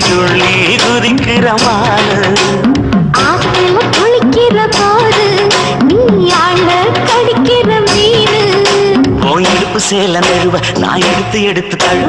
துள்ளி குதிக்கிற மாலை ஆத்துல குளிக்கிற போது நீ ஆள கடிக்கிற மீன். உன் எடுப்பு சேல நழுவ நான் எடுத்து எடுத்து தழுவ.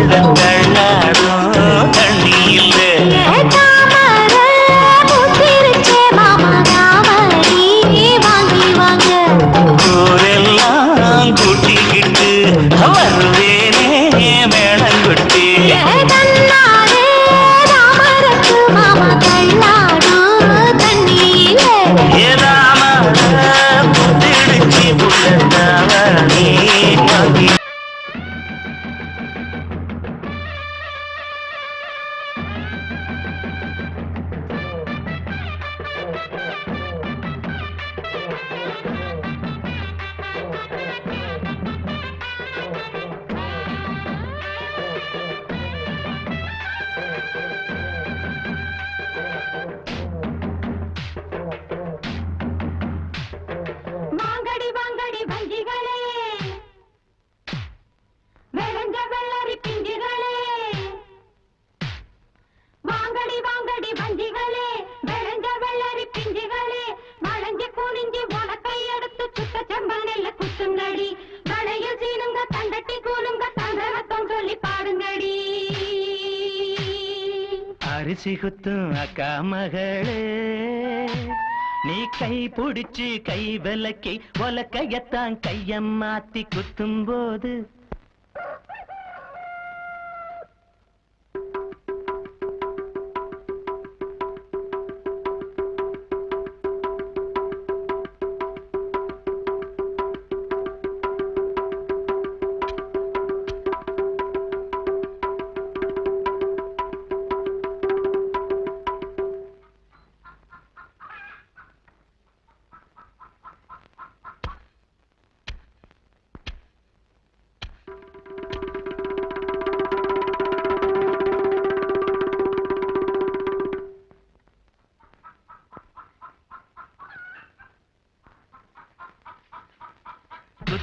உள்ளங்கள் சிகுத்தும் அக்கா மகளே. நீ கை பிடிச்சு கை விலக்கி ஒலக்கையத்தான் கையம் மாத்தி குத்தும் போது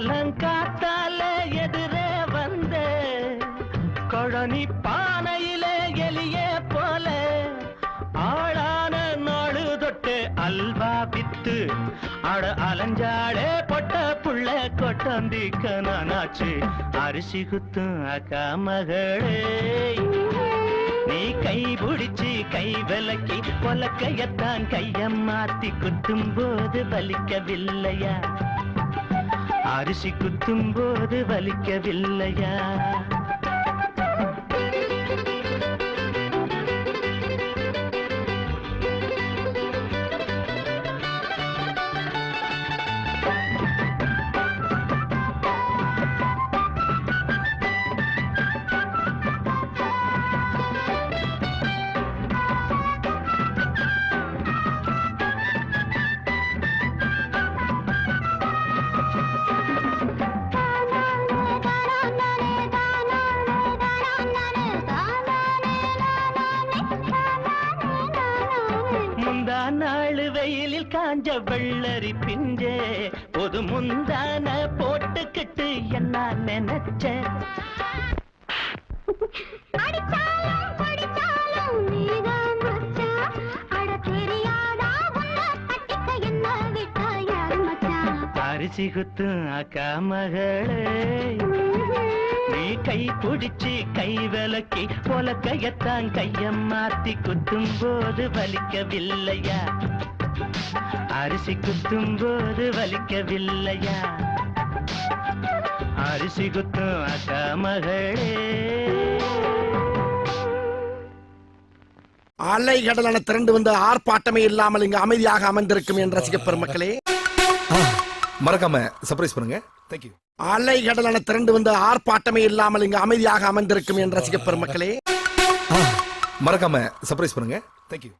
காலங்காத்தால எதிரே வந்த கொழனி பானையிலே எலிய போல ஆளான நாடு தொட்டு அல்வா வித்து அட அலஞ்சாடே பொட்ட புள்ள கொட்டந்திக்க நானாச்சு அரிசி குத்தும் அக்கா மகளே. நீ கை பிடிச்சி கை விலக்கி பொலக்கையத்தான் கையம் மாத்தி குத்தும் போது வலிக்கவில்லையா? அரிசி குத்தும் போது வலிக்கவில்லையா? காஞ்ச வெள்ளரி பிஞ்சே பொது முந்தான போட்டுக்கிட்டு என்ன நினைச்ச? அரிசி குத்தும் அக்கா மகளே. நீ கை பிடிச்சி கை விலக்கி பொலக்கையத்தான் கையம் மாத்தி குத்தும் போது வலிக்கவில்லையா? அரிசி குத்தும் போது வலிக்கவில்லையா? அரிசி குத்தும் அக்கா மகளே. அலை கடலான திரண்டு வந்து ஆர்ப்பாட்டமே இல்லாமல் இங்கு அமைதியாக அமர்ந்திருக்கும் என் ரசிக பெருமக்களே. மறக்காம சர்ப்ரைஸ் பண்ணுங்க. தேங்க்யூ அலை கடலான திரண்டு வந்து ஆர்ப்பாட்டமே இல்லாமல் இங்கு அமைதியாக அமர்ந்திருக்கும் என் ரசிக பெருமக்களே. மறக்காம சர்ப்ரைஸ் பண்ணுங்க. தேங்க்யூ